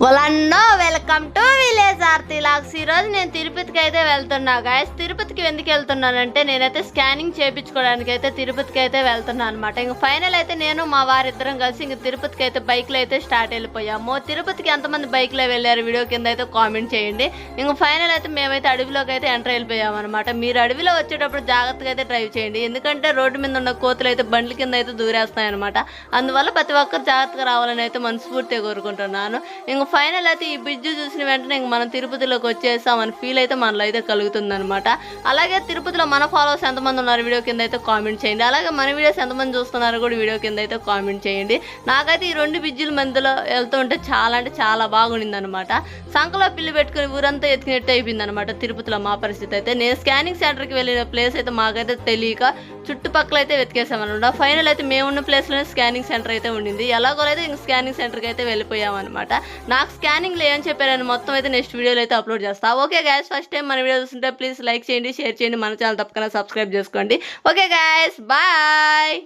వలన్నో welcome to village Aarti లాక్స్ ఈరోజు రోజు నేను తిరుపతికి అయితే వెళ్తున్నా. గాయస్ తిరుపతికి ఎందుకు వెళ్తున్నానంటే నేనైతే స్కానింగ్ చేయించుకోవడానికి అయితే తిరుపతికి అయితే వెళ్తున్నాను అనమాట ఇంక ఫైనల్ అయితే నేను మా వారిద్దరం కలిసి ఇంక తిరుపతికి అయితే బైక్లో అయితే స్టార్ట్ వెళ్ళిపోయాము. తిరుపతికి ఎంతమంది బైక్లో వెళ్ళారు వీడియో కింద అయితే కామెంట్ చేయండి. ఇంక ఫైనల్ అయితే మేమైతే అడవిలోకి అయితే ఎంటర్ వెళ్ళిపోయాము అనమాట మీరు అడవిలో వచ్చేటప్పుడు జాగ్రత్తగా అయితే డ్రైవ్ చేయండి. ఎందుకంటే రోడ్డు మీద ఉన్న కోతులు అయితే బండ్ల కింద అయితే దూరేస్తాయి అనమాట అందువల్ల ప్రతి ఒక్కరు జాగ్రత్తగా రావాలని అయితే మనస్ఫూర్తిగా కోరుకుంటున్నాను. ఇంక ఫైనల్ అయితే ఈ బ్రిడ్జ్ చూసిన వెంటనే ఇంక మనం తిరుపతిలోకి వచ్చేసామని ఫీల్ అయితే మనలో అయితే కలుగుతుంది అనమాట అలాగే తిరుపతిలో మన ఫాలోవర్స్ ఎంతమంది ఉన్నారు వీడియో కింద అయితే కామెంట్ చేయండి. అలాగే మన వీడియోస్ ఎంతమంది చూస్తున్నారు కూడా వీడియో కింద అయితే కామెంట్ చేయండి. నాకైతే ఈ రెండు బిజ్జుల మధ్యలో వెళ్తూ ఉంటే చాలా అంటే చాలా బాగుండింది అనమాట సంకలో పిల్లి పెట్టుకుని ఊరంతా ఎత్తినట్టు అయిపోయింది అనమాట తిరుపతిలో మా పరిస్థితి అయితే. నేను స్కానింగ్ సెంటర్కి వెళ్ళిన ప్లేస్ అయితే మాకైతే తెలియక చుట్టుపక్కల అయితే వెతికేసామన్నమాట ఫైనల్ అయితే మేమున్న ప్లేస్లోనే స్కానింగ్ సెంటర్ అయితే ఉండింది. ఎలాగో అయితే ఇంక స్కానింగ్ సెంటర్కి అయితే వెళ్ళిపోయామన్నమాట. నాకు స్కానింగ్లో ఏం చెప్పారని మొత్తం అయితే నెక్స్ట్ వీడియోలో అయితే అప్లోడ్ చేస్తా. ఓకే గ్యాస్ ఫస్ట్ టైం మన వీడియో చూస్తుంటే ప్లీజ్ లైక్ చేయండి షేర్ చేయండి. మన ఛానల్ తప్పకుండా సబ్స్క్రైబ్ చేసుకోండి. Okay gas bye